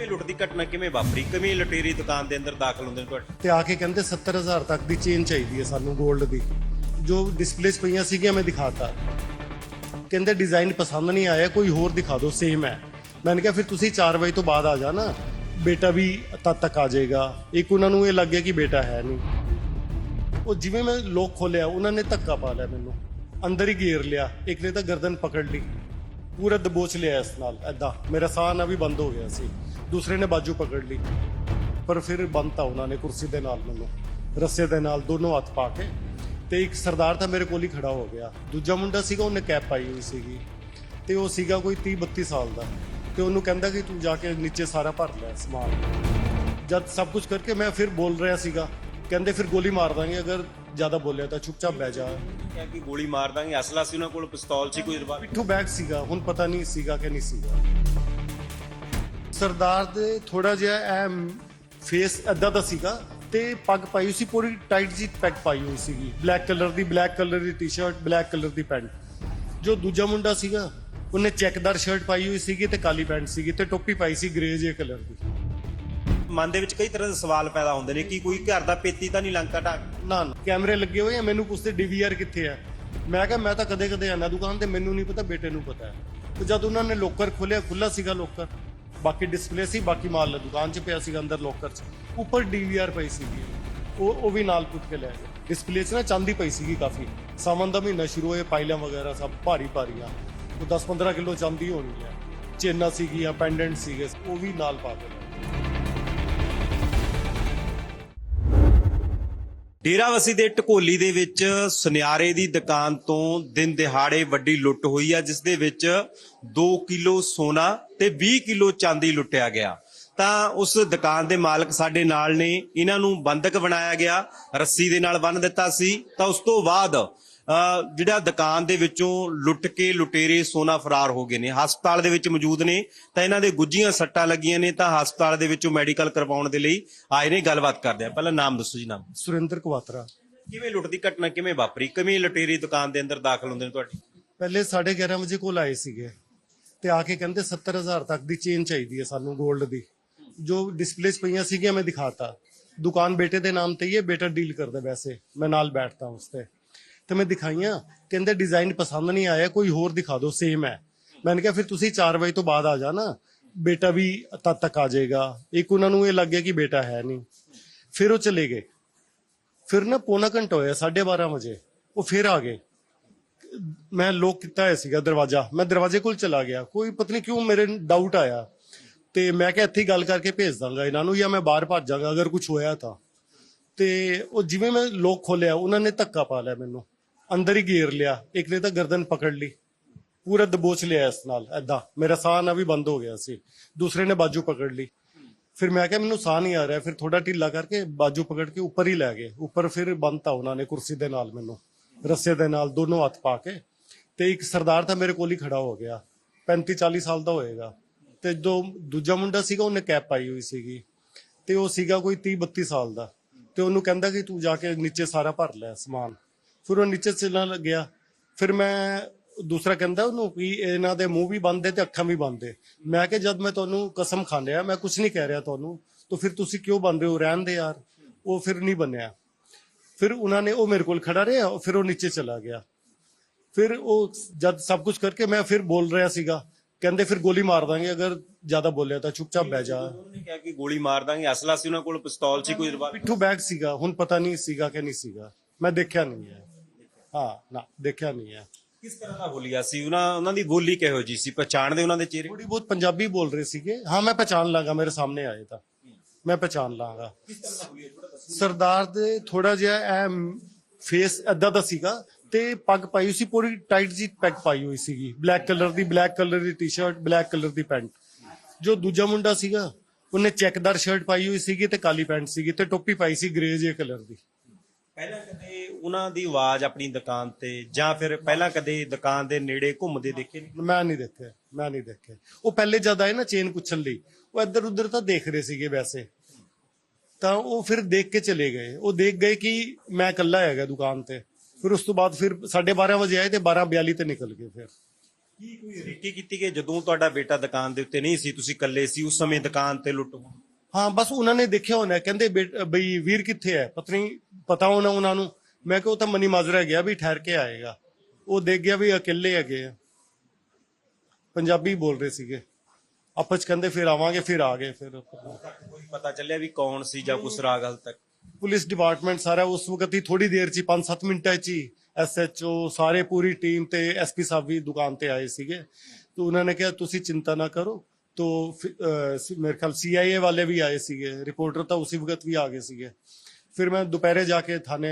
ਕਿਵੇਂ ਲੁੱਟ ਦੀ ਘਟਨਾ ਕਿਵੇਂ ਵਾਪਰੀ? ਕਿਵੇਂ ਲੁਟੇਰੀ ਦੁਕਾਨ ਦੇ ਅੰਦਰ ਦਾਖਲ ਹੁੰਦੇ ਨੇ ਤੁਹਾਡੇ? ਤੇ ਆ ਕੇ ਕਹਿੰਦੇ 70000 ਤੱਕ ਦੀ ਚੇਨ ਚਾਹੀਦੀ ਹੈ ਸਾਨੂੰ 골ਡ ਦੀ। ਜੋ ਡਿਸਪਲੇਸ ਪਈਆਂ ਸੀਗੀਆਂ ਮੈਂ ਦਿਖਾਤਾ। ਕਹਿੰਦੇ ਡਿਜ਼ਾਈਨ ਪਸੰਦ ਨਹੀਂ ਆਇਆ, ਕੋਈ ਹੋਰ ਦਿਖਾ ਦਿਓ ਸੇਮ ਹੈ। ਮੈंने ਕਿਹਾ ਫਿਰ ਤੁਸੀਂ 4 ਵਜੇ ਤੋਂ ਬਾਅਦ ਆ ਜਾਣਾ ਬੇਟਾ ਵੀ ਤਦ ਤੱਕ ਆ ਜਾਏਗਾ। ਇੱਕ ਉਹਨਾਂ ਨੂੰ ਇਹ ਲੱਗ ਗਿਆ ਕਿ ਬੇਟਾ ਹੈ ਨਹੀਂ। ਉਹ ਜਿਵੇਂ ਮੈਂ ਲੋਕ ਖੋਲਿਆ ਉਹਨਾਂ ਨੇ ਧੱਕਾ ਪਾ ਲਿਆ ਮੈਨੂੰ। ਅੰਦਰ ਹੀ ਘੇਰ ਲਿਆ। ਇੱਕ ਨੇ ਤਾਂ ਗਰਦਨ ਪਕੜ ਲਈ। ਪੂਰਾ ਦਬੋਚ ਲਿਆ ਇਸ ਨਾਲ ਐਦਾਂ ਮੇਰਾ ਸਾਹ ਨਾ ਵੀ ਬੰਦ ਹੋ ਗਿਆ ਸੀ। ਦੂਸਰੇ ਨੇ ਬਾਜੂ ਪਕੜ ਲਈ। ਪਰ ਫਿਰ ਬੰਨਤਾ ਉਹਨਾਂ ਨੇ ਕੁਰਸੀ ਦੇ ਨਾਲ ਮੈਨੂੰ ਰੱਸੇ ਦੇ ਨਾਲ ਦੋਨੋਂ ਹੱਥ ਪਾ ਕੇ। ਤੇ ਇੱਕ ਸਰਦਾਰ ਤਾਂ ਮੇਰੇ ਕੋਲ ਹੀ ਖੜਾ ਹੋ ਗਿਆ। ਦੂਜਾ ਮੁੰਡਾ ਸੀਗਾ ਉਹਨੇ ਕੈਪ ਪਾਈ ਹੋਈ ਸੀਗੀ। ਤੇ ਉਹ ਸੀਗਾ ਕੋਈ 30 32 ਸਾਲ ਦਾ। ਤੇ ਉਹਨੂੰ ਕਹਿੰਦਾ ਕਿ ਤੂੰ ਜਾ ਕੇ ਨੀਚੇ ਸਾਰਾ ਭਰ ਲੈ ਸਮਾਨ। ਜਦ ਸਭ ਕੁਝ ਕਰਕੇ ਮੈਂ ਫਿਰ ਬੋਲ ਰਿਹਾ ਸੀਗਾ। ਕਹਿੰਦੇ ਫਿਰ ਗੋਲੀ ਮਾਰ ਦਾਂਗੇ ਅਗਰ ਜ਼ਿਆਦਾ ਬੋਲਿਆ ਤਾਂ ਚੁੱਪਚਾਪ ਬਹਿ ਜਾ। ਕਿਹਾ ਕਿ ਗੋਲੀ ਮਾਰ ਦਾਂਗੇ। ਅਸਲਾ ਸੀ ਉਹਨਾਂ ਕੋਲ ਪਿਸਤੌਲ ਸੀ ਕੋਈ ਰਿਵਾਲਵਰ ਪਿੱਠੂ ਬੈਗ ਸੀਗਾ ਹੁਣ ਪਤਾ ਨਹੀਂ ਸੀਗਾ ਕਿ ਨਹੀਂ ਸੀਗਾ। ਸਰਦਾਰ ਦੇ ਥੋੜਾ ਜਿਹਾ ਐ ਫੇਸ ਅੱਦਾ ਦਾ ਸੀਗਾ ਤੇ ਪੱਗ ਪਾਈ ਹੋਈ ਸੀ ਪੂਰੀ ਟਾਈਟ ਜੀ ਪੈਗ ਪਾਈ ਹੋਈ ਸੀਗੀ। ਬਲੈਕ ਕਲਰ ਦੀ ਬਲੈਕ ਕਲਰ ਦੀ ਟੀ-ਸ਼ਰਟ ਬਲੈਕ ਕਲਰ ਦੀ ਪੈਂਟ ਜੋ ਦੂਜਾ ਮੁੰਡਾ ਸੀਗਾ ਉਹਨੇ ਚੈੱਕਦਾਰ ਸ਼ਰਟ ਪਾਈ ਹੋਈ ਸੀਗੀ ਤੇ ਕਾਲੀ ਪੈਂਟ ਸੀਗੀ ਤੇ ਟੋਪੀ ਪਾਈ ਸੀ ਗ੍ਰੇ ਜਿਹੇ ਕਲਰ ਦੀ। ਮਨ ਦੇ ਵਿੱਚ ਕਈ ਤਰ੍ਹਾਂ ਦੇ ਸਵਾਲ ਪੈਦਾ ਹੁੰਦੇ ਨੇ ਕਿ ਕੋਈ ਘਰ ਦਾ ਪੇਤੀ ਤਾਂ ਨਹੀਂ ਲੰਕਾ ਢਾਕ ਨਾ ਨਾ। ਕੈਮਰੇ ਲੱਗੇ ਹੋਏ ਆ ਮੈਨੂੰ ਪੁੱਛਦੇ ਡੀਵੀਆਰ ਕਿੱਥੇ ਆ? ਮੈਂ ਕਿਹਾ ਮੈਂ ਤਾਂ ਕਦੇ ਕਦੇ ਆਣਾ ਦੁਕਾਨ ਤੇ ਮੈਨੂੰ ਨਹੀਂ ਪਤਾ ਬੇਟੇ ਨੂੰ ਪਤਾ। ਹੈ ਤੇ ਜਦ ਉਹਨਾਂ ਨੇ ਲੋਕਰ ਖੋਲਿਆ ਖੁੱਲਾ ਸੀਗਾ ਲੋਕਰ ਬਾਕੀ ਡਿਸਪਲੇ ਸੀ, ਬਾਕੀ ਮਾਲ ਦੁਕਾਨ 'ਚ ਪਿਆ ਸੀਗਾ ਅੰਦਰ ਲੋਕਰ 'ਚ। ਉੱਪਰ ਡੀਵੀਆਰ ਪਈ ਸੀਗੀ। ਉਹ ਉਹ ਵੀ ਨਾਲ ਪੁੱਟ ਕੇ ਲੈ ਗਏ। ਡਿਸਪਲੇ 'ਚ ਨਾ ਚਾਂਦੀ ਪਈ ਸੀਗੀ ਕਾਫੀ। ਸਾਵਨ ਦਾ ਮਹੀਨਾ ਸ਼ੁਰੂ ਹੋਏ ਪਾਈਲਾਂ ਵਗੈਰਾ ਸਭ ਭਾਰੀ ਭਾਰੀਆਂ। ਉਹ 10-15 ਕਿਲੋ ਚਾਂਦੀ ਹੋਣੀ ਹੈ ਚੇਨਾਂ ਸੀਗੀਆਂ ਪੈਂਡੈਂਟ ਸੀਗੇ, ਉਹ ਵੀ ਨਾਲ ਪਾ ਕੇ ਡੇਰਾਵਸੀ ਦੇ ਟਕੋਲੀ ਦੇ ਵਿੱਚ ਸੁਨਿਆਰੇ ਦੀ ਦੁਕਾਨ ਤੋਂ ਦਿਨ ਦਿਹਾੜੇ ਵੱਡੀ ਲੁੱਟ ਹੋਈ ਆ, ਜਿਸ ਦੇ ਵਿੱਚ 2 ਕਿਲੋ ਸੋਨਾ ਤੇ 20 ਕਿਲੋ ਚਾਂਦੀ ਲੁੱਟਿਆ ਗਿਆ। ਤਾਂ ਉਸ ਦੁਕਾਨ ਦੇ ਮਾਲਕ ਸਾਡੇ ਨਾਲ ਨੇ। ਇਹਨਾਂ ਨੂੰ ਬੰਦਕ ਬਣਾਇਆ ਗਿਆ। ਰੱਸੀ ਦੇ ਨਾਲ ਬੰਨ ਦਿੱਤਾ ਸੀ। ਤਾਂ ਉਸ ਤੋਂ ਬਾਅਦ ਜਿਹੜਾ ਦੁਕਾਨ ਦੇ ਵਿੱਚੋਂ ਲੁੱਟ ਕੇ ਲੁਟੇਰੇ ਸੋਨਾ ਫਰਾਰ ਹੋ ਗਏ ਨੇ ਹਸਪਤਾਲ ਦੇ ਵਿੱਚ ਮੌਜੂਦ ਨੇ ਤਾਂ ਇਹਨਾਂ ਦੇ ਗੁੱਜੀਆਂ ਸੱਟਾਂ ਲੱਗੀਆਂ ਨੇ ਤਾਂ ਹਸਪਤਾਲ ਦੇ ਵਿੱਚੋਂ ਮੈਡੀਕਲ ਕਰਵਾਉਣ ਦੇ ਲਈ ਆਏ ਨੇ ਗੱਲਬਾਤ ਕਰਦੇ ਆ। ਪਹਿਲਾਂ ਨਾਮ ਦੱਸੋ ਜੀ ਨਾਮ। ਸੁਰਿੰਦਰ ਕੁਆਤਰਾ ਕਿਵੇਂ ਲੁੱਟ ਦੀ ਘਟਨਾ ਕਿਵੇਂ ਵਾਪਰੀ? ਕਿਵੇਂ ਲੁਟੇਰੀ ਦੁਕਾਨ ਦੇ ਅੰਦਰ ਦਾਖਲ ਹੁੰਦੇ ਨੇ ਤੁਹਾਡੀ? ਪਹਿਲੇ 11:30 ਵਜੇ ਕੋਲ ਆਏ ਸੀਗੇ ਤੇ ਆ ਕੇ ਕਹਿੰਦੇ 70000 ਤੱਕ ਦੀ ਚੇਨ ਚਾਹੀਦੀ ਹੈ ਸਾਨੂੰ 골ਡ ਦੀ। ਜੋ ਡਿਸਪਲੇਸ ਪਈਆਂ ਸੀਗੀਆਂ ਮੈਂ ਦਿਖਾਤਾ। ਦੁਕਾਨ ਬੇਟੇ ਦੇ ਨਾਮ ਤੇ ਹੀ ਹੈ ਬੇਟਾ ਡੀਲ ਕਰਦਾ ਵੈਸੇ ਮੈਂ ਨਾਲ ਬੈਠਦਾ ਉਸ ਤੇ। ਤੇ ਮੈਂ ਦਿਖਾਈਆਂ, ਕਹਿੰਦੇ ਡਿਜ਼ਾਈਨ ਪਸੰਦ ਨਹੀਂ ਆਇਆ, ਕੋਈ ਹੋਰ ਦਿਖਾ ਦਿਓ ਸੇਮ ਹੈ। ਮੈंने ਕਿਹਾ, ਫਿਰ ਤੁਸੀਂ 4 ਵਜੇ ਤੋਂ ਬਾਅਦ ਆ ਜਾਣਾ ਬੇਟਾ ਵੀ ਤਦ ਤੱਕ ਆ ਜਾਏਗਾ। ਇੱਕ ਉਹਨਾਂ ਨੂੰ ਇਹ ਲੱਗ ਗਿਆ ਕਿ ਬੇਟਾ ਹੈ ਨਹੀਂ। ਫਿਰ ਉਹ ਚਲੇ ਗਏ। ਫਿਰ ਨਾ ਪੌਣਾ ਘੰਟਾ ਹੋਇਆ 12:30 ਵਜੇ, ਉਹ ਫਿਰ ਆ ਗਏ। ਮੈਂ ਲੋਕ ਕੀਤਾ ਹੋਇਆ ਸੀਗਾ ਦਰਵਾਜ਼ਾ। ਮੈਂ ਦਰਵਾਜ਼ੇ ਕੋਲ ਚਲਾ ਗਿਆ। ਕੋਈ ਪਤਾ ਨਹੀਂ ਕਿਉਂ ਮੇਰੇ ਡਾਊਟ ਆਇਆ। ਤੇ ਮੈਂ ਕਿਹਾ, ਇੱਥੇ ਗੱਲ ਕਰਕੇ ਭੇਜ ਦਾਂਗਾ ਇਹਨਾਂ ਨੂੰ ਜਾਂ ਮੈਂ ਬਾਹਰ ਭੱਜ ਜਾਗਾ, ਅਗਰ ਕੁਝ ਹੋਇਆ ਤਾਂ। ਤੇ ਉਹ ਜਿਵੇਂ ਮੈਂ ਲੋਕ ਖੋਲਿਆ ਉਹਨਾਂ ਨੇ ਧੱਕਾ ਪਾ ਲਿਆ ਮੈਨੂੰ। ਅੰਦਰ ਹੀ ਘੇਰ ਲਿਆ। ਇੱਕ ਨੇ ਤਾਂ ਗਰਦਨ ਪਕੜ ਲਈ। ਪੂਰਾ ਦਬੋਚ ਲਿਆ ਇਸ ਨਾਲ ਐਦਾਂ ਮੇਰਾ ਸਾਹ ਨਾ ਵੀ ਬੰਦ ਹੋ ਗਿਆ ਸੀ। ਦੂਸਰੇ ਨੇ ਬਾਜੂ ਪਕੜ ਲਈ। ਫਿਰ ਮੈਂ ਕਿਹਾ, ਮੈਨੂੰ ਸਾਹ ਨਹੀਂ ਆ ਰਿਹਾ। ਫਿਰ ਥੋੜਾ ਢਿੱਲਾ ਕਰਕੇ ਬਾਜੂ ਪਕੜ ਕੇ ਉੱਪਰ ਹੀ ਲੈ ਗਏ। ਉੱਪਰ ਫਿਰ ਬੰਨਤਾ ਉਹਨਾਂ ਨੇ ਕੁਰਸੀ ਦੇ ਨਾਲ ਮੈਨੂੰ। ਰੱਸੇ ਦੇ ਨਾਲ ਦੋਨੋਂ ਹੱਥ ਪਾ ਕੇ। ਤੇ ਇੱਕ ਸਰਦਾਰ ਤਾਂ ਮੇਰੇ ਕੋਲ ਹੀ ਖੜਾ ਹੋ ਗਿਆ। 35 40 ਸਾਲ ਦਾ ਹੋਏਗਾ। ਤੇ ਜੋ ਦੂਜਾ ਮੁੰਡਾ ਸੀਗਾ, ਉਹਨੇ ਕੈਪ ਪਾਈ ਹੋਈ ਸੀਗੀ। ਤੇ ਉਹ ਸੀਗਾ ਕੋਈ 30 32 ਸਾਲ ਦਾ। ਤੇ ਉਹਨੂੰ ਕਹਿੰਦਾ ਕਿ ਤੂੰ ਜਾ ਕੇ ਨੀਚੇ ਸਾਰਾ ਭਰ ਲੈ ਸਮਾਨ। ਫਿਰ ਉਹ ਨੀਚੇ ਚੱਲਣ ਲੱਗਿਆ ਫਿਰ ਮੈਂ ਦੂਸਰਾ ਕਹਿੰਦਾ ਉਹਨੂੰ ਵੀ ਇਹਨਾਂ ਦੇ ਮੂੰਹ ਵੀ ਬੰਦ ਦੇ ਤੇ ਅੱਖਾਂ ਵੀ ਬੰਦ ਦੇ ਮੈਂ ਕਿਹਾ ਜਦ ਮੈਂ ਤੁਹਾਨੂੰ ਕਸਮ ਖਾਂਦਿਆ ਮੈਂ ਕੁਝ ਨਹੀਂ ਕਹਿ ਰਿਹਾ ਤੁਹਾਨੂੰ ਤਾਂ ਫਿਰ ਤੁਸੀਂ ਕਿਉਂ ਬੰਦ ਹੋ? ਰਹਿਣ ਦੇ ਯਾਰ। ਉਹ ਫਿਰ ਨਹੀਂ ਬੰਨਿਆ। ਫਿਰ ਉਹਨਾਂ ਨੇ ਉਹ ਮੇਰੇ ਕੋਲ ਖੜਾ ਰਿਹਾ ਫਿਰ ਉਹ ਨੀਚੇ ਚਲਾ ਗਿਆ। ਫਿਰ ਉਹ ਜਦ ਸਭ ਕੁਝ ਕਰਕੇ ਮੈਂ ਫਿਰ ਬੋਲ ਰਿਹਾ ਸੀਗਾ। ਕਹਿੰਦੇ ਫਿਰ ਗੋਲੀ ਮਾਰ ਦਾਂਗੇ ਅਗਰ ਜ਼ਿਆਦਾ ਬੋਲਿਆ ਤਾਂ ਚੁੱਪਚਾਪ ਬਹਿ ਜਾ। ਉਹਨੇ ਕਿਹਾ ਕਿ ਗੋਲੀ ਮਾਰ ਦਾਂਗੇ ਅਸਲਾ ਸੀ ਉਹਨਾਂ ਕੋਲ ਪਿਸਤੌਲ ਸੀ ਕੋਈ ਰਿਵਾਲਵਰ ਪਿੱਠੂ ਬੈਗ ਸੀਗਾ ਹੁਣ ਪਤਾ ਨਹੀਂ ਸੀਗਾ ਕਿ ਨਹੀਂ ਸੀਗਾ। ਮੈਂ ਦੇਖਿਆ ਨਹੀਂ ਹੈ। ਹਾਂ ਨਾ ਦੇਖਿਆ ਨਹੀਂ ਹੈ। ਕਿਸ ਤਰ੍ਹਾਂ ਦਾ ਹੋਲੀਆ ਸੀ? ਉਹਨਾਂ ਉਹਨਾਂ ਦੀ ਬੋਲੀ ਕਿਹੋ ਜੀ ਸੀ? ਪਛਾਣਦੇ ਉਹਨਾਂ ਦੇ ਚਿਹਰੇ? ਥੋੜੀ ਬਹੁਤ ਪੰਜਾਬੀ ਬੋਲ ਰਹੇ ਸੀਗੇ। ਹਾਂ ਮੈਂ ਪਛਾਣ ਲਾਂਗਾ ਮੇਰੇ ਸਾਹਮਣੇ ਆਏ ਤਾਂ। ਮੈਂ ਪਛਾਣ ਲਾਂਗਾ। ਸਰਦਾਰ ਦੇ ਥੋੜਾ ਜਿਹਾ ਐ ਫੇਸ ਅੱਦਾ ਦਾ ਸੀਗਾ ਤੇ ਪੱਗ ਪਾਈ ਹੋਈ ਸੀ ਪੂਰੀ ਟਾਈਟ ਜੀ ਪੈਗ ਪਾਈ ਹੋਈ ਸੀਗੀ। ਬਲੈਕ ਕਲਰ ਦੀ ਬਲੈਕ ਕਲਰ ਦੀ ਟੀ-ਸ਼ਰਟ ਬਲੈਕ ਕਲਰ ਦੀ ਪੈਂਟ ਜੋ ਦੂਜਾ ਮੁੰਡਾ ਸੀਗਾ ਉਹਨੇ ਚੈੱਕਦਾਰ ਸ਼ਰਟ ਪਾਈ ਹੋਈ ਸੀਗੀ ਤੇ ਕਾਲੀ ਪੈਂਟ ਸੀਗੀ ਤੇ ਟੋਪੀ ਪਾਈ ਸੀ ਗ੍ਰੇ ਜਿਹੇ ਕਲਰ ਦੀ। ਪਹਿਲਾਂ ਕਦੇ ਉਹਨਾਂ ਦੀ ਆਵਾਜ਼ ਆਪਣੀ ਦੁਕਾਨ ਤੇ ਜਾਂ ਫਿਰ ਪਹਿਲਾਂ ਕਦੇ ਦੁਕਾਨ ਦੇ ਨੇੜੇ ਘੁੰਮਦੇ ਦੇਖੇ? ਮੈਂ ਨਹੀਂ ਦੇਖਿਆ ਮੈਂ ਨਹੀਂ ਦੇਖਿਆ। ਉਹ ਪਹਿਲੇ ਜਦ ਆਏ ਨਾ ਚੇਨ ਪੁੱਛਣ ਲਈ ਉਹ ਇੱਧਰ ਉੱਧਰ ਤਾਂ ਦੇਖ ਰਹੇ ਸੀਗੇ ਵੈਸੇ। ਤਾਂ ਉਹ ਫਿਰ ਦੇਖ ਕੇ ਚਲੇ ਗਏ। ਉਹ ਦੇਖ ਗਏ ਕਿ ਮੈਂ ਇਕੱਲਾ ਹੈਗਾ ਦੁਕਾਨ ਤੇ। ਫਿਰ ਉਸ ਤੋਂ ਬਾਅਦ ਫਿਰ 12:30 ਵਜੇ ਆਏ ਤੇ 12:42 ਤੇ ਨਿਕਲ ਗਏ ਫਿਰ। ਕੀ ਕੋਈ ਰੀਕੀ ਕੀਤੀ ਕਿ ਜਦੋਂ ਤੁਹਾਡਾ ਬੇਟਾ ਦੁਕਾਨ ਦੇ ਉੱਤੇ ਨਹੀਂ ਸੀ ਤੁਸੀਂ ਇਕੱਲੇ ਸੀ ਉਸ ਸਮੇਂ ਦੁਕਾਨ ਤੇ ਲੁੱਟ ਹੋਈ ਹਾਂ ਬਸ ਉਹਨਾਂ ਨੇ ਦੇਖਿਆ ਹੋਣਾ ਕਹਿੰਦੇ ਬਈ ਵੀਰ ਕਿੱਥੇ ਹੈ? ਪਤਨੀ ਪਤਾ ਹੋਣਾ ਉਹਨਾਂ ਨੂੰ। ਮੈਂ ਕਿਹਾ ਉਹ ਤਾਂ ਮਨੀ ਮਾਜ਼ਰਾ ਗਿਆ ਵੀ ਠਹਿਰ ਕੇ ਆਏਗਾ। ਉਹ ਦੇਖ ਗਿਆ ਵੀ ਇਕੱਲੇ ਹੈਗੇ ਆ। ਪੰਜਾਬੀ ਬੋਲ ਰਹੇ ਸੀਗੇ। ਆਪਸ ਕਹਿੰਦੇ ਫਿਰ ਆਵਾਂਗੇ ਫਿਰ ਆ ਗਏ ਫਿਰ ਕੋਈ ਪਤਾ ਚੱਲਿਆ ਵੀ ਕੌਣ ਸੀ ਜਾਂ ਕੁਛ ਰਾਗ ਹਲ ਤੱਕ? ਪੁਲਿਸ ਡਿਪਾਰਟਮੈਂਟ ਸਾਰਾ ਉਸ ਵਕਤ ਹੀ ਥੋੜੀ ਦੇਰ ਚ ਹੀ, ਪੰਜ 7 ਮਿੰਟਾਂ ਚ ਹੀ ਐਸਐਚਓ ਸਾਰੇ ਪੂਰੀ ਟੀਮ ਤੇ ਐਸਪੀ ਸਾਹਿਬ ਵੀ ਦੁਕਾਨ ਤੇ ਆਏ ਸੀਗੇ। ਤੇ ਉਹਨਾਂ ਨੇ ਕਿਹਾ ਤੁਸੀਂ ਚਿੰਤਾ ਨਾ ਕਰੋ। ਤੋ ਫਿਰ, ਅਹ, ਸੀ- ਮੇਰੇ ਖਿਆਲ ਸੀਆਈਏ ਵਾਲੇ ਵੀ ਆਏ ਸੀਗੇ। ਰਿਪੋਰਟਰ ਤਾਂ ਉਸੇ ਵਕਤ ਵੀ ਆ ਗਏ ਸੀਗੇ। ਫਿਰ ਮੈਂ ਦੁਪਹਿਰੇ ਜਾ ਕੇ ਥਾਣੇ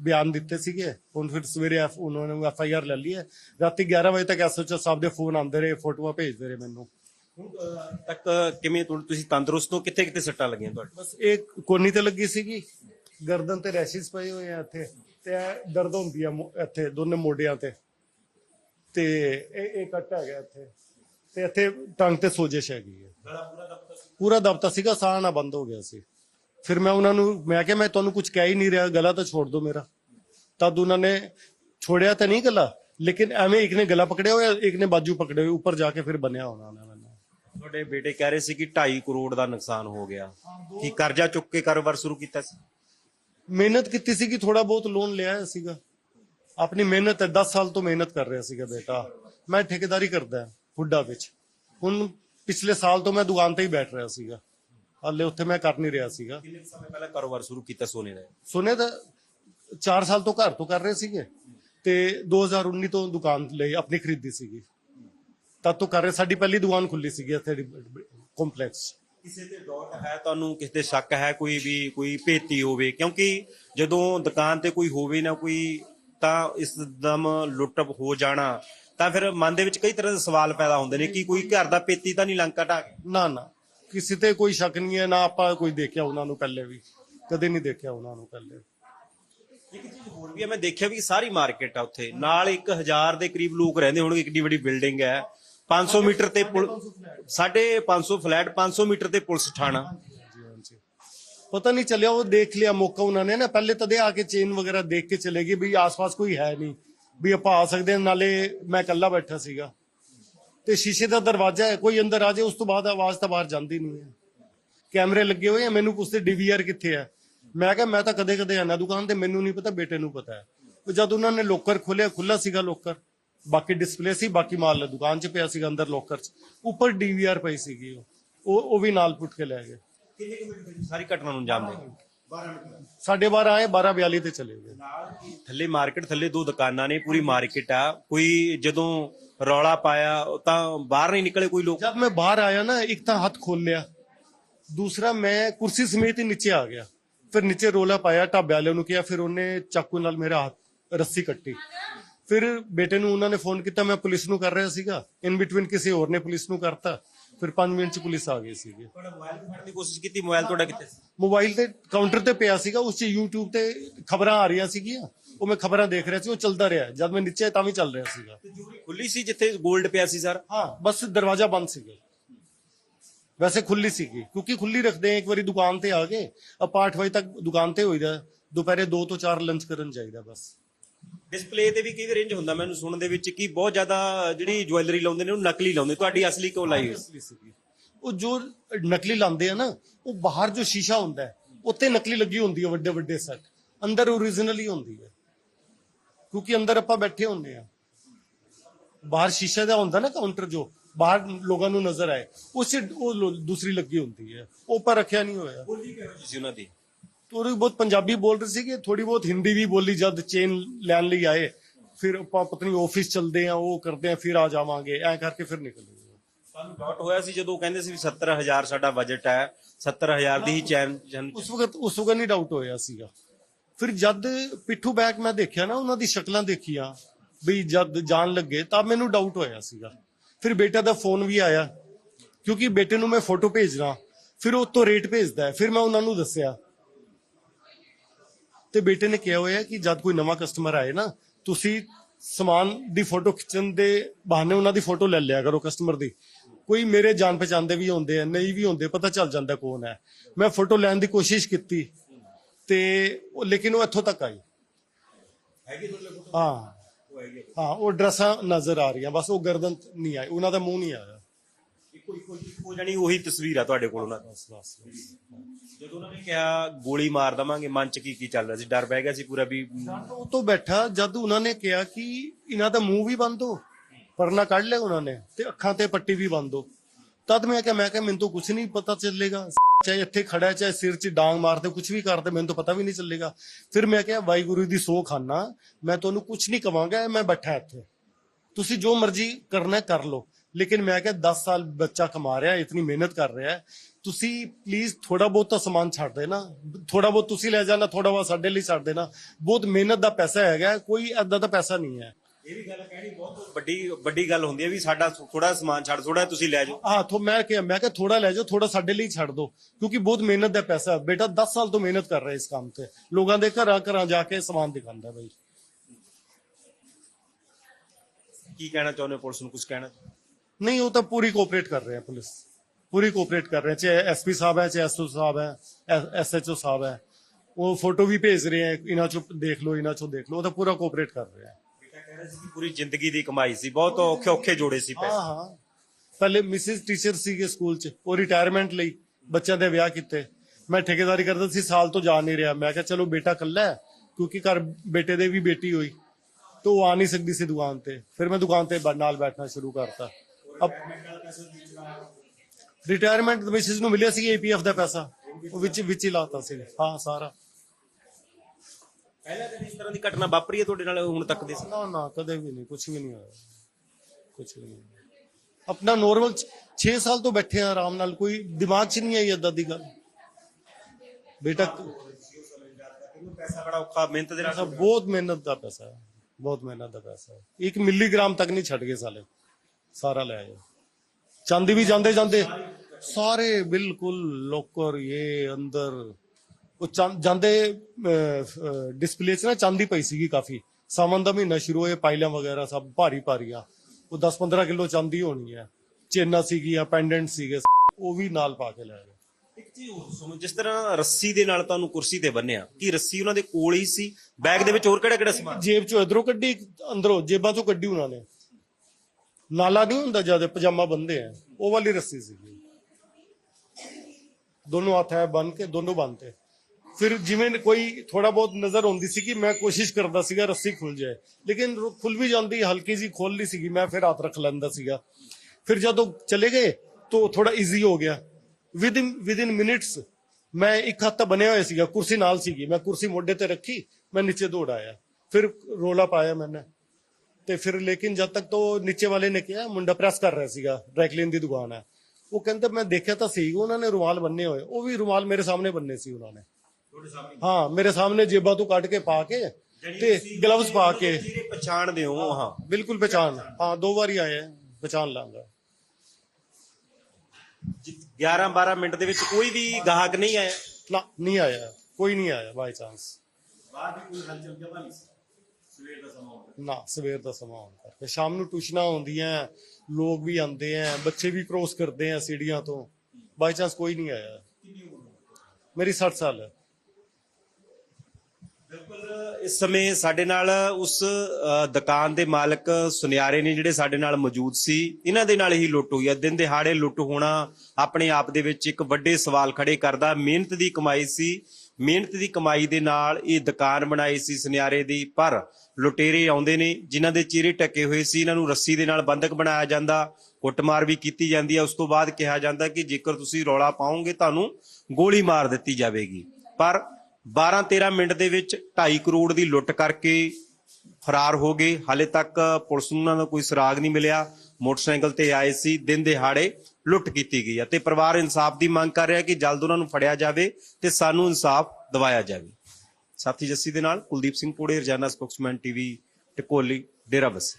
ਬਿਆਨ ਦਿੱਤੇ ਸੀਗੇ। ਹੁਣ ਫਿਰ ਸਵੇਰੇ ਐਫ ਉਹਨਾਂ ਨੇ ਐਫ ਆਈ ਆਰ ਲੈ ਲਈ ਹੈ। ਰਾਤੀ 11 ਵਜੇ ਤੱਕ ਐਸਐਚਓ ਸਾਹਿਬ ਦੇ ਫੋਨ ਆਉਂਦੇ ਰਹੇ ਫੋਟੋਆਂ ਭੇਜਦੇ ਰਹੇ ਮੈਨੂੰ। ਤੱਕ ਕਿਵੇਂ ਤੁਸੀਂ ਤੰਦਰੁਸਤ ਹੋ? ਕਿੱਥੇ ਕਿੱਥੇ ਸੱਟਾਂ ਲੱਗੀਆਂ ਤੁਹਾਡੇ? ਬਸ ਇੱਕ ਕੋਨੀ ਤੇ ਲੱਗੀ ਸੀਗੀ। ਗਰਦਨ ਤੇ ਰੈਸ਼ਿਸ ਪਏ ਹੋਏ ਆ ਇੱਥੇ ਤੇ ਇਹ ਦਰਦ ਹੁੰਦੀ ਆ ਇੱਥੇ ਦੋਨੇ ਮੋਢਿਆਂ ਤੇ। ਤੇ ਇਹ ਇਹ ਕੱਟ ਹੈਗਾ ਇੱਥੇ। ਤੇ ਇੱਥੇ ਟੰਗ ਤੇ ਸੋਜਿਸ਼ ਹੈਗੀ ਹੈ ਪੂਰਾ ਦਬਤਾ ਸੀਗਾ ਸਾਹ ਨਾ ਬੰਦ ਹੋ ਗਿਆ ਸੀ। ਫਿਰ ਮੈਂ ਉਹਨਾਂ ਨੂੰ ਮੈਂ ਕਿਹਾ ਮੈਂ ਤੁਹਾਨੂੰ ਕੁਝ ਕਹਿ ਹੀ ਨਹੀਂ ਰਿਹਾ ਗਲਾ ਤਾਂ ਛੋੜ ਦਿਓ ਮੇਰਾ। ਤਦ ਉਹਨਾਂ ਨੇ ਛੋੜਿਆ ਤਾਂ ਨਹੀਂ ਗਲਾ ਲੇਕਿਨ ਐਵੇਂ ਇੱਕ ਨੇ ਗਲਾ ਪਕੜਿਆ ਹੋਇਆ ਇੱਕ ਨੇ ਬਾਜੂ ਪਕੜੇ ਹੋਏ ਉੱਪਰ ਜਾ ਕੇ ਫਿਰ ਬੰਨਿਆ ਹੋਣਾ ਉਹਨਾਂ ਨੇ ਤੁਹਾਡੇ ਬੇਟੇ ਕਹਿ ਰਹੇ ਸੀ ਕਿ 2.5 ਕਰੋੜ ਦਾ ਨੁਕਸਾਨ ਹੋ ਗਿਆ। ਕੀ ਕਰਜ਼ਾ ਚੁੱਕ ਕੇ ਕਾਰੋਬਾਰ ਸ਼ੁਰੂ ਕੀਤਾ ਸੀ? ਮਿਹਨਤ ਕੀਤੀ ਸੀ ਕਿ ਥੋੜਾ ਬਹੁਤ ਲੋਨ ਲਿਆ ਸੀਗਾ। ਆਪਣੀ ਮਿਹਨਤ ਹੈ 10 ਸਾਲ ਤੋਂ ਮਿਹਨਤ ਕਰ ਰਿਹਾ ਸੀਗਾ ਬੇਟਾ। ਮੈਂ ਠੇਕੇਦਾਰੀ ਕਰਦਾ ਹਾਂ ਹੁੱਡਾ ਵਿੱਚ। ਹੁਣ ਪਿਛਲੇ ਸਾਲ ਤੋਂ ਮੈਂ ਦੁਕਾਨ ਤੇ ਹੀ ਬੈਠ ਰਿਹਾ ਸੀਗਾ। ਹਾਲੇ ਉੱਥੇ ਮੈਂ ਕਰ ਨਹੀਂ ਰਿਹਾ ਸੀਗਾ। ਕਿੰਨੇ ਕੁ ਸਮੇਂ ਪਹਿਲਾਂ ਕਾਰੋਬਾਰ ਸ਼ੁਰੂ ਕੀਤਾ ਸੋਨੇ ਦਾ ਸੁਨੇ ਤਾਂ 4 ਸਾਲ ਤੋਂ ਘਰ ਤੋਂ ਕਰ ਰਹੇ ਸੀਗੇ ਤੇ 2019 ਤੋਂ ਦੁਕਾਨ ਲਈ ਆਪਣੀ ਖਰੀਦੀ ਸੀਗੀ। ਤਦ ਤੋਂ ਕਰ ਰਹੇ ਸਾਡੀ ਪਹਿਲੀ ਦੁਕਾਨ ਖੁੱਲੀ ਸੀਗੀ ਇੱਥੇ ਕੰਪਲੈਕਸ ਕਿਸੇ ਤੇ ਡਾਊਟ ਹੈ ਤੁਹਾਨੂੰ ਕਿਸੇ ਤੇ ਸ਼ੱਕ ਹੈ ਕੋਈ ਵੀ ਕੋਈ ਭੇਤੀ ਹੋਵੇ? ਕਿਉਂਕਿ ਜਦੋਂ ਦੁਕਾਨ ਤੇ ਕੋਈ ਹੋਵੇ ਨਾ ਕੋਈ ਤਾਂ ਇਸ ਦਮ ਲੁੱਟ ਹੋ ਜਾਣਾ। ਤਾਂ ਫਿਰ ਮਨ ਦੇ ਵਿੱਚ ਕਈ ਤਰ੍ਹਾਂ ਦੇ ਸਵਾਲ ਪੈਦਾ ਹੁੰਦੇ ਨੇ ਕਿ ਕੋਈ ਘਰ ਦਾ ਪੇਤੀ ਤਾਂ ਨਹੀਂ ਲੰਕਾ ਢਾ ਗਿਆ ਨਾ ਨਾ। ਕਿਸੇ ਤੇ ਕੋਈ ਸ਼ੱਕ ਨਹੀਂ ਹੈ ਨਾ ਆਪਾਂ ਕੋਈ ਦੇਖਿਆ ਉਹਨਾਂ ਨੂੰ ਪਹਿਲੇ ਵੀ। ਕਦੇ ਨਹੀਂ ਦੇਖਿਆ ਉਹਨਾਂ ਨੂੰ ਪਹਿਲੇ। ਇੱਕ ਚੀਜ਼ ਹੋਰ ਵੀ ਹੈ ਮੈਂ ਦੇਖਿਆ ਵੀ ਸਾਰੀ ਮਾਰਕੀਟ ਆ ਉੱਥੇ। ਨਾਲ 1000 ਦੇ ਕਰੀਬ ਲੋਕ ਰਹਿੰਦੇ ਹੋਣਗੇ ਕਿੰਨੀ ਵੱਡੀ ਬਿਲਡਿੰਗ ਹੈ। 500 ਮੀਟਰ ਤੇ ਪੁਲ 550 ਫਲੈਟ 500 ਮੀਟਰ ਤੇ ਪੁਲਿਸ ਹਾਂਜੀ ਪਤਾ ਨਹੀਂ ਚੱਲਿਆ ਉਹ ਦੇਖ ਲਿਆ ਮੌਕਾ ਉਹਨਾਂ ਨੇ ਨਾ। ਪਹਿਲੇ ਤਦੇ ਆ ਕੇ ਚੇਨ ਵਗੈਰਾ ਦੇਖ ਕੇ ਚਲੇ ਗਏ ਵੀ ਆਸ-ਪਾਸ ਕੋਈ ਹੈ ਨਹੀਂ। ਵੀ ਆਪਾਂ ਆ ਸਕਦੇ ਨਾਲੇ ਮੈਂ ਇਕੱਲਾ ਬੈਠਾ ਸੀਗਾ। ਤੇ ਸ਼ੀਸ਼ੇ ਦਾ ਦਰਵਾਜ਼ਾ ਹੈ ਕੋਈ ਅੰਦਰ ਆ ਜਾਏ ਉਸ ਤੋਂ ਬਾਅਦ ਆਵਾਜ਼ ਤਾਂ ਬਾਹਰ ਜਾਂਦੀ ਨਹੀਂ ਹੈ। ਕੈਮਰੇ ਲੱਗੇ ਹੋਏ ਆ ਮੈਨੂੰ ਪੁੱਛਦੇ ਡੀਵੀਆਰ ਕਿੱਥੇ ਹੈ? ਮੈਂ ਕਿਹਾ ਮੈਂ ਤਾਂ ਕਦੇ-ਕਦੇ ਆਣਾ ਦੁਕਾਨ ਤੇ ਮੈਨੂੰ ਨਹੀਂ ਪਤਾ ਬੇਟੇ ਨੂੰ ਪਤਾ ਹੈ। ਉਹ ਜਦ ਉਹਨਾਂ ਨੇ ਲੋਕਰ ਖੋਲਿਆ ਖੁੱਲਾ ਸੀਗਾ ਲੋਕਰ ਬਾਕੀ ਡਿਸਪਲੇ ਸੀ ਬਾਕੀ ਮਾਲ ਦੁਕਾਨ 'ਚ ਪਿਆ ਸੀਗਾ ਅੰਦਰ ਲੋਕਰ 'ਚ। ਉੱਪਰ ਡੀਵੀਆਰ ਪਈ ਸੀਗੀ ਉਹ। ਉਹ ਵੀ ਨਾਲ ਪੁੱਟ ਕੇ ਲੈ ਗਏ। ਕਿੰਨੇ ਕੁ ਮਿੰਟ ਵਿੱਚ ਸਾਰੀ ਘਟਨਾ ਨੂੰ ਅੰਜਾਮ ਦੇ। ਸਾਢੇ 12 ਆਏ 12:42 ਤੇ ਚਲੇ ਗਏ। ਥੱਲੇ ਮਾਰਕੀਟ ਥੱਲੇ ਦੋ ਦੁਕਾਨਾਂ ਨੇ ਪੂਰੀ ਮਾਰਕੀਟ ਆ। ਕੋਈ ਜਦੋਂ ਰੌਲਾ ਪਾਇਆ ਤਾਂ ਬਾਹਰ ਨਹੀਂ ਨਿਕਲੇ ਕੋਈ ਲੋਕ। ਜਦ ਮੈਂ ਬਾਹਰ ਆਇਆ ਨਾ ਇੱਕ ਤਾਂ ਹੱਥ ਖੋਲ ਲਿਆ। ਦੂਸਰਾ ਮੈਂ ਕੁਰਸੀ ਸਮੇਤ ਹੀ ਨੀਚੇ ਆ ਗਿਆ। ਫਿਰ ਨੀਚੇ ਰੋਲਾ ਪਾਇਆ ਢਾਬੇ ਵਾਲੇ ਨੂੰ ਕਿਹਾ ਫਿਰ ਉਹਨੇ ਚਾਕੂ ਨਾਲ ਮੇਰਾ ਹੱਥ ਰੱਸੀ ਕੱਟੀ। ਫਿਰ ਬੇਟੇ ਨੂੰ ਉਹਨਾਂ ਨੇ ਫੋਨ ਕੀਤਾ ਮੈਂ ਪੁਲਿਸ ਨੂੰ ਕਰ ਰਿਹਾ ਸੀਗਾ। ਇਨ ਬਿਟਵੀਨ ਕਿਸੇ ਹੋਰ ਨੇ ਪੁਲਿਸ ਨੂੰ ਕਰਤਾ। ਫਿਰ 5 ਮਿੰਟ ਚ ਪੁਲਿਸ ਆ ਗਈ ਸੀਗੀ। ਤੁਹਾਡਾ ਮੋਬਾਈਲ ਫੜਨ ਦੀ ਕੋਸ਼ਿਸ਼ ਕੀਤੀ? ਮੋਬਾਈਲ ਤੁਹਾਡਾ ਕਿੱਥੇ ਸੀ? ਮੋਬਾਈਲ ਤੇ ਕਾਊਂਟਰ ਤੇ ਪਿਆ ਸੀਗਾ ਉਸ 'ਚ YouTube ਤੇ ਖਬਰਾਂ ਆ ਰਹੀਆਂ ਸੀਗੀਆਂ। ਉਹ ਮੈਂ ਖਬਰਾਂ ਦੇਖ ਰਿਹਾ ਸੀ ਉਹ ਚੱਲਦਾ ਰਿਹਾ। ਜਦ ਮੈਂ ਨੀਚੇ ਤਾਂ ਵੀ ਚੱਲ ਰਿਹਾ ਸੀਗਾ। ਖੁੱਲੀ ਸੀ ਜਿੱਥੇ 골ਡ ਪਿਆ ਸੀ ਸਰ ਹਾਂ ਬਸ ਦਰਵਾਜ਼ਾ ਬੰਦ ਸੀਗਾ। ਵੈਸੇ ਖੁੱਲੀ ਸੀਗੀ ਕਿਉਂਕਿ ਖੁੱਲੀ ਰੱਖਦੇ ਆ ਇੱਕ ਵਾਰੀ ਦੁਕਾਨ ਤੇ ਆ ਗਏ। ਆਪਾਂ 8 ਵਜੇ ਤੱਕ ਦੁਕਾਨ ਤੇ ਹੋਈਦਾ। ਦੁਪਹਿਰੇ 2 ਤੋਂ 4 ਲੰਚ ਕਰਨ ਜਾਈਦਾ ਬਸ। ਡਿਸਪਲੇ ਤੇ ਵੀ ਕਈ ਰੇਂਜ ਹੁੰਦਾ ਮੈਨੂੰ ਸੁਣਨ ਦੇ ਵਿੱਚ ਕਿ ਬਹੁਤ ਜ਼ਿਆਦਾ ਜਿਹੜੀ ਜੁਐਲਰੀ ਲਾਉਂਦੇ ਨੇ ਉਹ ਨਕਲੀ ਲਾਉਂਦੇ। ਤੁਹਾਡੀ ਅਸਲੀ ਕਿਉਂ ਲਾਈ ਹੋਈ? ਉਹ ਜੋ ਨਕਲੀ ਲਾਉਂਦੇ ਆ ਨਾ ਉਹ ਬਾਹਰ ਜੋ ਸ਼ੀਸ਼ਾ ਹੁੰਦਾ ਹੈ ਉੱਤੇ ਨਕਲੀ ਲੱਗੀ ਹੁੰਦੀ ਹੈ ਵੱਡੇ ਵੱਡੇ ਸੈੱਟ ਅੰਦਰ ਓਰੀਜਨਲ ਹੀ ਹੁੰਦੀ ਹੈ। ਕਿਉਂਕਿ ਅੰਦਰ ਆਪਾਂ ਬੈਠੇ ਹੁੰਦੇ ਆ। ਬਾਹਰ ਸ਼ੀਸ਼ੇ ਦਾ ਹੁੰਦਾ ਨਾ ਕਾਊਂਟਰ ਜੋ ਬਾਹਰ ਲੋਕਾਂ ਨੂੰ ਨਜ਼ਰ ਆਏ ਉਸ ਉਹ ਦੂਸਰੀ ਲੱਗੀ ਹੁੰਦੀ ਹੈ। ਉਹ ਉੱਪਰ ਰੱਖਿਆ ਨਹੀਂ ਹੋਇਆ। ਬੋਲੀ ਕਿਹੋ ਸੀ ਉਹਨਾਂ ਦੀ? ਥੋੜੀ ਬਹੁਤ ਪੰਜਾਬੀ ਬੋਲ ਰਹੇ ਸੀਗੇ ਥੋੜੀ ਬਹੁਤ ਹਿੰਦੀ ਵੀ ਬੋਲੀ ਜਦ ਚੇਨ ਲੈਣ ਲਈ ਆਏ ਫਿਰ ਆਪਾਂ ਪਤਨੀ ਆਫਿਸ ਚਲਦੇ ਆ ਉਹ ਕਰਦੇ ਆ ਫਿਰ ਆ ਜਾਵਾਂਗੇ ਐ ਕਰਕੇ ਫਿਰ ਨਿਕਲ ਗਏ ਸਾਨੂੰ ਡਾਟ ਹੋਇਆ ਸੀ ਜਦੋਂ ਕਹਿੰਦੇ ਸੀ ਵੀ 70000 ਸਾਡਾ ਬਜਟ ਹੈ 70000 ਦੀ ਹੀ ਚੈਨ- ਉਸ ਵਕਤ ਉਸ ਵਕਤ ਨਹੀਂ ਡਾਊਟ ਹੋਇਆ ਸੀਗਾ। ਫਿਰ ਜਦ ਪਿੱਠੂ ਬੈਕ ਮੈਂ ਦੇਖਿਆ ਨਾ, ਉਹਨਾਂ ਦੀ ਸ਼ਕਲਾਂ ਦੇਖੀਆਂ, ਵੀ ਜਦ ਜਾਣ ਲੱਗੇ ਤਾਂ ਮੈਨੂੰ ਡਾਊਟ ਹੋਇਆ ਸੀਗਾ। ਫਿਰ ਬੇਟਾ ਦਾ ਫੋਨ ਵੀ ਆਇਆ, ਕਿਉਂਕਿ ਬੇਟੇ ਨੂੰ ਮੈਂ ਫੋਟੋ ਭੇਜਣਾ, ਫਿਰ ਉਹ ਤੋਂ ਰੇਟ ਭੇਜਦਾ ਫਿਰ ਮੈਂ ਉਹਨਾਂ ਨੂੰ ਦੱਸਿਆ। ਤੇ ਬੇਟੇ ਨੇ ਕਿਹਾ ਹੋਇਆ ਕਿ ਜਦ ਕੋਈ ਨਵਾਂ ਕਸਟਮਰ ਆਏ ਨਾ, ਤੁਸੀਂ ਸਮਾਨ ਦੀ ਫੋਟੋ ਖਿੱਚਣ ਦੇ ਬਹਾਨੇ ਉਹਨਾਂ ਦੀ ਫੋਟੋ ਲੈ ਲਿਆ ਕਰੋ ਕਸਟਮਰ ਦੀ। ਕੋਈ ਮੇਰੇ ਜਾਣ ਪਛਾਣ ਦੇ ਵੀ ਹੁੰਦੇ ਆ, ਨਹੀਂ ਵੀ ਹੁੰਦੇ ਪਤਾ ਚੱਲ ਜਾਂਦਾ ਕੌਣ ਹੈ। ਮੈਂ ਫੋਟੋ ਲੈਣ ਦੀ ਕੋਸ਼ਿਸ਼ ਕੀਤੀ। ਤੇ ਉਹ- ਲੇਕਿਨ ਉਹ ਇੱਥੋਂ ਤੱਕ ਆਈ। ਹਾਂ। ਹਾਂ ਉਹ ਡਰੈਸਾਂ ਨਜ਼ਰ ਆ ਰਹੀਆਂ ਬਸ ਉਹ ਗਰਦਨ ਨਹੀਂ ਆਈ ਉਹਨਾਂ ਦਾ ਮੂੰਹ ਨਹੀਂ ਆਇਆ। ਇੱਕੋ ਇੱਕੋ ਇੱਕੋ ਜਾਨੀ ਉਹੀ ਤਸਵੀਰ ਆ ਤੁਹਾਡੇ ਕੋਲ ਉਹਨਾਂ ਦੀ। ਬਸ ਬਸ ਬਸ। ਜਦੋਂ ਉਹਨਾਂ ਨੇ ਕਿਹਾ ਗੋਲੀ ਮਾਰ ਦਵਾਂਗੇ ਮਨ ਚ ਕੀ ਕੀ ਚੱਲ ਰਿਹਾ ਸੀ? ਡਰ ਬਹਿ ਗਿਆ ਸੀ ਪੂਰਾ ਵੀ ਉਹ ਤੋਂ ਬੈਠਾ ਜਦ ਉਹਨਾਂ ਨੇ ਕਿਹਾ ਕਿ ਇਹਨਾਂ ਦਾ ਮੂੰਹ ਵੀ ਬੰਦ ਹੋ ਪਰਨਾ ਕੱਢ ਲਿਆ ਉਹਨਾਂ ਨੇ ਤੇ ਅੱਖਾਂ ਤੇ ਪੱਟੀ ਵੀ ਬੰਦ ਹੋ। ਤਦ ਮੈਂ ਕਿਹਾ ਮੈਂ ਕਿਹਾ ਮੈਨੂੰ ਤਾਂ ਕੁਝ ਨਹੀਂ ਪਤਾ ਚੱਲੇਗਾ। ਚਾਹੇ ਇੱਥੇ ਖੜਾ ਚਾਹੇ ਸਿਰ 'ਚ ਡਾਂਗ ਮਾਰਦੇ ਕੁਝ ਵੀ ਕਰਦੇ, ਮੈਨੂੰ ਤਾਂ ਪਤਾ ਵੀ ਨਹੀਂ ਚੱਲੇਗਾ। ਫਿਰ ਮੈਂ ਕਿਹਾ, ਵਾਹਿਗੁਰੂ ਦੀ ਸੋ ਖਾਨਾ, ਮੈਂ ਤੁਹਾਨੂੰ ਕੁਝ ਨਹੀਂ ਕਵਾਂਗਾ, ਮੈਂ ਬੈਠਾ ਇੱਥੇ। ਤੁਸੀਂ ਜੋ ਮਰਜ਼ੀ ਕਰਨਾ ਕਰ ਲਓ। ਲੇਕਿਨ ਮੈਂ ਕਿਹਾ 10 ਸਾਲ ਬੱਚਾ ਕਮਾ ਰਿਹਾ, ਇਤਨੀ ਮਿਹਨਤ ਕਰ ਰਿਹਾ ਹੈ। ਤੁਸੀਂ ਪਲੀਜ਼ ਥੋੜਾ ਬਹੁਤ ਤਾਂ ਸਮਾਨ ਛੱਡ ਦੇਣਾ। ਥੋੜਾ ਬਹੁਤ ਤੁਸੀਂ ਲੈ ਜਾਣਾ ਥੋੜਾ ਬਹੁਤ ਸਾਡੇ ਲਈ ਛੱਡ ਦੇਣਾ। ਬਹੁਤ ਮਿਹਨਤ ਦਾ ਪੈਸਾ ਹੈਗਾ, ਕੋਈ ਐਦਾਂ ਦਾ ਪੈਸਾ ਨਹੀਂ ਹੈ। ਇਹ ਵੀ ਗੱਲ ਕਹਿਣੀ ਬਹੁਤ ਵੱਡੀ ਵੱਡੀ ਗੱਲ ਹੁੰਦੀ ਹੈ ਵੀ ਸਾਡਾ ਥੋੜਾ ਸਮਾਨ ਛੱਡ ਥੋੜਾ ਤੁਸੀਂ ਲੈ ਜਾਓ। ਹਾਂ ਤੋਂ ਮੈਂ ਕਿਹਾ ਮੈਂ ਕਿਹਾ ਥੋੜਾ ਲੈ ਜਾਓ ਥੋੜਾ ਸਾਡੇ ਲਈ ਛੱਡ ਦਿਓ ਕਿਉਂਕਿ ਬਹੁਤ ਮਿਹਨਤ ਦਾ ਪੈਸਾ ਬੇਟਾ 10 ਸਾਲ ਤੋਂ ਮਿਹਨਤ ਕਰ ਰਿਹਾ ਇਸ ਕੰਮ ਤੇ। ਲੋਕਾਂ ਦੇ ਘਰਾਂ ਘਰਾਂ ਜਾ ਕੇ ਸਮਾਨ ਦਿਖਾਉਂਦਾ ਬਈ। ਕੀ ਕਹਿਣਾ ਚਾਹੁੰਦੇ ਪੁਲਿਸ ਨੂੰ? ਕੁਝ ਕਹਿਣਾ? ਨਹੀਂ ਉਹ ਤਾਂ ਪੂਰੀ ਕੋਆਪਰੇਟ ਕਰ ਰਹੇ ਹੈ ਪੁਲਿਸ। ਪੂਰੀ ਕੋਆਪਰੇਟ ਕਰ ਰਹੇ ਚਾਹੇ ਐਸਪੀ ਸਾਹਿਬ ਹੈ ਚਾਹੇ ਐਸਓ ਸਾਹਿਬ ਹੈ ਐਸਐਚਓ ਸਾਹਿਬ ਹੈ। ਉਹ ਫੋਟੋ ਵੀ ਭੇਜ ਰਹੇ ਹੈ ਇਹਨਾਂ ਚੋਂ ਦੇਖ ਲਓ ਇਹਨਾਂ ਚੋਂ ਦੇਖ ਲਓ ਉਹ ਤਾਂ ਪੂਰਾ ਕੋਆਪਰੇਟ ਕਰ ਰਿਹਾ ਬੇਟਾ ਕਹਿ ਸੀ ਕਿ ਪੂਰੀ ਜ਼ਿੰਦਗੀ ਦੀ ਕਮਾਈ ਸੀ। ਬਹੁਤ ਔਖੇ ਔਖੇ ਜੋੜੇ ਸੀ ਪੈਸੇ। ਹਾਂ ਪਹਿਲੇ ਮਿਸਿਸ ਟੀਚਰ ਸੀਗੇ ਸਕੂਲ 'ਚ, ਉਹ ਰਿਟਾਇਰਮੈਂਟ ਲਈ ਬੱਚਿਆਂ ਦੇ ਵਿਆਹ ਕੀਤੇ। ਮੈਂ ਠੇਕੇਦਾਰੀ ਕਰਦਾ ਸੀ, ਸਾਲ ਤੋਂ ਜਾ ਨਹੀਂ ਰਿਹਾ। ਮੈਂ ਕਿਹਾ, ਚਲੋ, ਬੇਟਾ ਇਕੱਲਾ ਕਿਉਂਕਿ ਘਰ ਬੇਟੇ ਦੇ ਵੀ ਬੇਟੀ ਹੋਈ, ਤੋ ਉਹ ਆ ਨਹੀਂ ਸਕਦੀ ਸੀ ਦੁਕਾਨ ਤੇ। ਫਿਰ ਮੈਂ ਦੁਕਾਨ ਤੇ ਨਾਲ ਬੈਠਣਾ ਸ਼ੁਰੂ ਕਰਤਾ। ਅਬ ਰਿਟਾਇਰਮੈਂਟ ਮਿਸਿਸ ਨੂੰ ਮਿਲਿਆ ਸੀ ਏਪੀਐਫ ਦਾ ਪੈਸਾ। ਉਹ ਵਿੱਚ ਵਿੱਚ ਹੀ ਲਾਤਾ ਸੀ। ਹਾਂ, ਸਾਰਾ। ਪਹਿਲਾਂ ਕਦੀ ਇਸ ਤਰ੍ਹਾਂ ਦੀ ਘਟਨਾ ਵਾਪਰੀ ਹੈ ਤੁਹਾਡੇ ਨਾਲ ਹੁਣ ਤੱਕ ਦੇ? ਨਾ ਨਾ ਕਦੇ ਵੀ ਨਹੀਂ ਕੁਝ ਵੀ ਨਹੀਂ ਹੋਇਆ। ਕੁਝ ਵੀ ਨਹੀਂ। ਆਪਣਾ ਨੋਰਮਲ 6 ਸਾਲ ਤੋਂ ਬੈਠੇ ਆ ਆਰਾਮ ਨਾਲ ਕੋਈ ਦਿਮਾਗ 'ਚ ਨਹੀਂ ਆਈ ਏਦਾਂ ਦੀ ਗੱਲ। ਬੇਟਾ ਪੈਸਾ ਬੜਾ ਔਖਾ ਮਿਹਨਤ ਦੇ ਨਾਲ ਬਹੁਤ ਮਿਹਨਤ ਦਾ ਪੈਸਾ ਬਹੁਤ ਮਿਹਨਤ ਦਾ ਪੈਸਾ ਇੱਕ ਮਿਲੀਗ੍ਰਾਮ ਤੱਕ ਨਹੀਂ ਛੱਡ ਗਏ ਸਾਲੇ ਸਾਰਾ ਲੈ ਆਏ। ਚਾਂਦੀ ਵੀ ਜਾਂਦੇ ਜਾਂਦੇ। ਸਾਰੇ ਬਿਲਕੁਲ ਲੋਕਰ ਇਹ ਅੰਦਰ। ਉਹ ਜਾਂਦੇ ਡਿਸਪਲੇ 'ਚ ਨਾ ਚਾਂਦੀ ਪਈ ਸੀਗੀ ਕਾਫੀ। ਸਾਵਨ ਦਾ ਮਹੀਨਾ ਸ਼ੁਰੂ ਹੋਏ ਪਾਈਲਾਂ ਵਗੈਰਾ ਸਭ ਭਾਰੀ ਭਾਰੀਆਂ। ਉਹ 10-15 ਕਿਲੋ ਚਾਂਦੀ ਹੋਣੀ ਹੈ। ਚੇਨਾ ਸੀਗੀਆਂ ਪੈਂਡੈਂਟ ਸੀਗੇ ਉਹ ਵੀ ਨਾਲ ਪਾ ਕੇ ਲੈ ਗਏ ਇੱਕ ਚੀਜ਼ ਹੋਰ ਸੁਣੋ ਜਿਸ ਤਰ੍ਹਾਂ ਰੱਸੀ ਦੇ ਨਾਲ ਤੁਹਾਨੂੰ ਕੁਰਸੀ ਤੇ ਬੰਨਿਆ ਕੀ ਰੱਸੀ ਉਹਨਾਂ ਦੇ ਕੋਲ ਹੀ ਸੀ? ਬੈਗ ਦੇ ਵਿੱਚ ਹੋਰ ਕਿਹੜਾ ਕਿਹੜਾ ਸਮਾਨ? ਜੇਬ ਚੋਂ ਇਧਰੋਂ ਕੱਢੀ ਅੰਦਰੋਂ ਜੇਬਾਂ ਚੋਂ ਕੱਢੀ ਉਹਨਾਂ ਨੇ। ਨਾਲਾ ਨਹੀਂ ਹੁੰਦਾ ਜਦ ਪਜਾਮਾ ਬੰਦੇ ਆ ਉਹ ਵਾਲੀ ਰੱਸੀ ਸੀਗੀ। ਦੋਨੋਂ ਹੱਥ ਹੈ ਬੰਨ ਕੇ ਦੋਨੋਂ ਬੰਨਤੇ ਫਿਰ ਜਿਵੇਂ ਕੋਈ ਥੋੜਾ ਬਹੁਤ ਨਜ਼ਰ ਆਉਂਦੀ ਸੀ ਕਿ ਮੈਂ ਕੋਸ਼ਿਸ਼ ਕਰਦਾ ਸੀਗਾ ਰੱਸੀ ਖੁੱਲ ਜਾਏ, ਲੇਕਿਨ ਖੁੱਲ ਵੀ ਜਾਂਦੀ, ਹਲਕੀ ਜੀ ਖੋਲ ਲਈ ਸੀਗੀ, ਮੈਂ ਫਿਰ ਹੱਥ ਰੱਖ ਲੈਂਦਾ ਸੀਗਾ। ਫਿਰ ਜਦੋਂ ਚਲੇ ਗਏ, ਤਾਂ ਥੋੜਾ ਈਜ਼ੀ ਹੋ ਗਿਆ। Within within minutes ਮੈਂ ਇੱਕ ਹੱਥ ਬਣਿਆ ਹੋਇਆ ਸੀਗਾ, ਕੁਰਸੀ ਨਾਲ ਸੀਗੀ। ਮੈਂ ਕੁਰਸੀ ਮੋਢੇ ਤੇ ਰੱਖੀ, ਮੈਂ ਨੀਚੇ ਦੌੜ ਆਇਆ। ਫਿਰ ਰੋਲਾ ਪਾਇਆ ਮੈਨੇ। ਤੇ ਫਿਰ ਲੇਕਿਨ ਜਦ ਤੱਕ ਤੋਂ ਨੀਚੇ ਵਾਲੇ ਨੇ ਕਿਹਾ, ਮੁੰਡਾ ਪ੍ਰੈਸ ਕਰ ਰਿਹਾ ਸੀਗਾ ਡਰਾਈਕਲੀਨ ਦੀ ਦੁਕਾਨ ਹੈ। ਉਹ ਕਹਿੰਦਾ, ਮੈਂ ਦੇਖਿਆ ਤਾਂ ਸਹੀ ਉਹਨਾਂ ਨੇ ਰੁਮਾਲ ਬੰਨੇ ਹੋਏ। ਉਹ ਵੀ ਰੁਮਾਲ ਮੇਰੇ ਸਾਹਮਣੇ ਬੰਨੇ ਸੀ ਉਹਨਾਂ ਨੇ। ਹਾਂ। ਮੇਰੇ ਸਾਹਮਣੇ ਜੇਬਾਂ ਤੋਂ ਕੱਢ ਕੇ ਪਾ ਕੇ ਤੇ ਗਲਵਸ ਪਾ ਕੇ। ਪਛਾਣਦੇ ਹੋ ਹਾਂ। ਬਿਲਕੁਲ ਪਛਾਣ। ਹਾਂ ਦੋ ਵਾਰੀ ਆਏ ਪਛਾਣ ਲਾਂਗਾ। 11 12 ਮਿੰਟ ਦੇ ਵਿੱਚ ਕੋਈ ਵੀ ਗਾਹਕ ਨਹੀਂ ਆਇਆ? ਨਾ ਨਹੀਂ ਆਇਆ। ਕੋਈ ਨਹੀਂ ਆਇਆ ਬਾਈ ਚਾਂਸ ਬਾਹਰ ਵੀ ਕੋਈ ਹਲਚਲ ਜਮਾ ਨਹੀਂ ਸਵੇਰ ਦਾ ਸਮਾਂ ਨਾ ਸਵੇਰ ਦਾ ਸਮਾਂ ਹੁੰਦਾ ਤੇ ਸ਼ਾਮ ਨੂੰ ਟਿਊਸ਼ਨਾਂ ਹੁੰਦੀਆਂ ਲੋਕ ਵੀ ਆਉਂਦੇ ਆ ਬੱਚੇ ਵੀ ਕ੍ਰੋਸ ਕਰਦੇ ਆ ਸੀੜੀਆਂ ਤੋਂ। ਬਾਈ ਚਾਂਸ ਕੋਈ ਨਹੀਂ ਆਇਆ। ਮੇਰੀ 60 ਸਾਲ ਹੈ। ਬਿਲਕੁਲ, ਇਸ ਸਮੇਂ ਸਾਡੇ ਨਾਲ ਉਸ ਦੁਕਾਨ ਦੇ ਮਾਲਕ ਸੁਨਿਆਰੇ ਨੇ ਜਿਹੜੇ ਸਾਡੇ ਨਾਲ ਮੌਜੂਦ ਸੀ। ਇਹਨਾਂ ਦੇ ਨਾਲ ਹੀ ਲੁੱਟ ਹੋਈ ਹੈ ਦਿਨ ਦਿਹਾੜੇ ਲੁੱਟ ਹੋਣਾ ਆਪਣੇ ਆਪ ਦੇ ਵਿੱਚ ਇੱਕ ਵੱਡੇ ਸਵਾਲ ਖੜੇ ਕਰਦਾ। ਮਿਹਨਤ ਦੀ ਕਮਾਈ ਸੀ। ਮਿਹਨਤ ਦੀ ਕਮਾਈ ਦੇ ਨਾਲ ਇਹ ਦੁਕਾਨ ਬਣਾਈ ਸੀ ਸੁਨਿਆਰੇ ਦੀ। ਪਰ ਲੁਟੇਰੇ ਆਉਂਦੇ ਨੇ, ਜਿਨ੍ਹਾਂ ਦੇ ਚਿਹਰੇ ਟਕੇ ਹੋਏ ਸੀ। ਇਹਨਾਂ ਨੂੰ ਰੱਸੀ ਦੇ ਨਾਲ ਬੰਧਕ ਬਣਾਇਆ ਜਾਂਦਾ। ਕੁੱਟਮਾਰ ਵੀ ਕੀਤੀ ਜਾਂਦੀ ਹੈ ਉਸ ਤੋਂ ਬਾਅਦ ਕਿਹਾ ਜਾਂਦਾ ਕਿ ਜੇਕਰ ਤੁਸੀਂ ਰੌਲਾ ਪਾਓਗੇ, ਤੁਹਾਨੂੰ ਗੋਲੀ ਮਾਰ ਦਿੱਤੀ ਜਾਵੇਗੀ। ਪਰ 12-13 ਮਿੰਟ ਦੇ ਵਿੱਚ 2.5 ਕਰੋੜ ਦੀ ਲੁੱਟ ਕਰਕੇ ਫਰਾਰ ਹੋ ਗਏ। ਹਾਲੇ ਤੱਕ ਪੁਲਿਸ ਨੂੰ ਉਹਨਾਂ ਦਾ ਕੋਈ ਸੁਰਾਗ ਨਹੀਂ ਮਿਲਿਆ। ਮੋਟਰਸਾਈਕਲ ਤੇ ਆਏ ਸੀ। ਦਿਨ ਦਿਹਾੜੇ ਲੁੱਟ ਕੀਤੀ ਗਈ ਅਤੇ ਪਰਿਵਾਰ ਇਨਸਾਫ ਦੀ ਮੰਗ ਕਰ ਰਿਹਾ ਕਿ ਜਲਦ ਉਹਨਾਂ ਨੂੰ ਫੜਿਆ ਜਾਵੇ ਤੇ ਸਾਨੂੰ ਇਨਸਾਫ ਦਿਵਾਇਆ ਜਾਵੇ। ਸਾਥੀ ਜੱਸੀ ਦੇ ਨਾਲ ਕੁਲਦੀਪ ਸਿੰਘ ਪੋੜੇ, ਰਜਾਨਾ ਸਪੋਕਸਮੈਨ ਟੀਵੀ ਟਕੋਲੀ ਡੇਰਾ ਬੱਸੀ।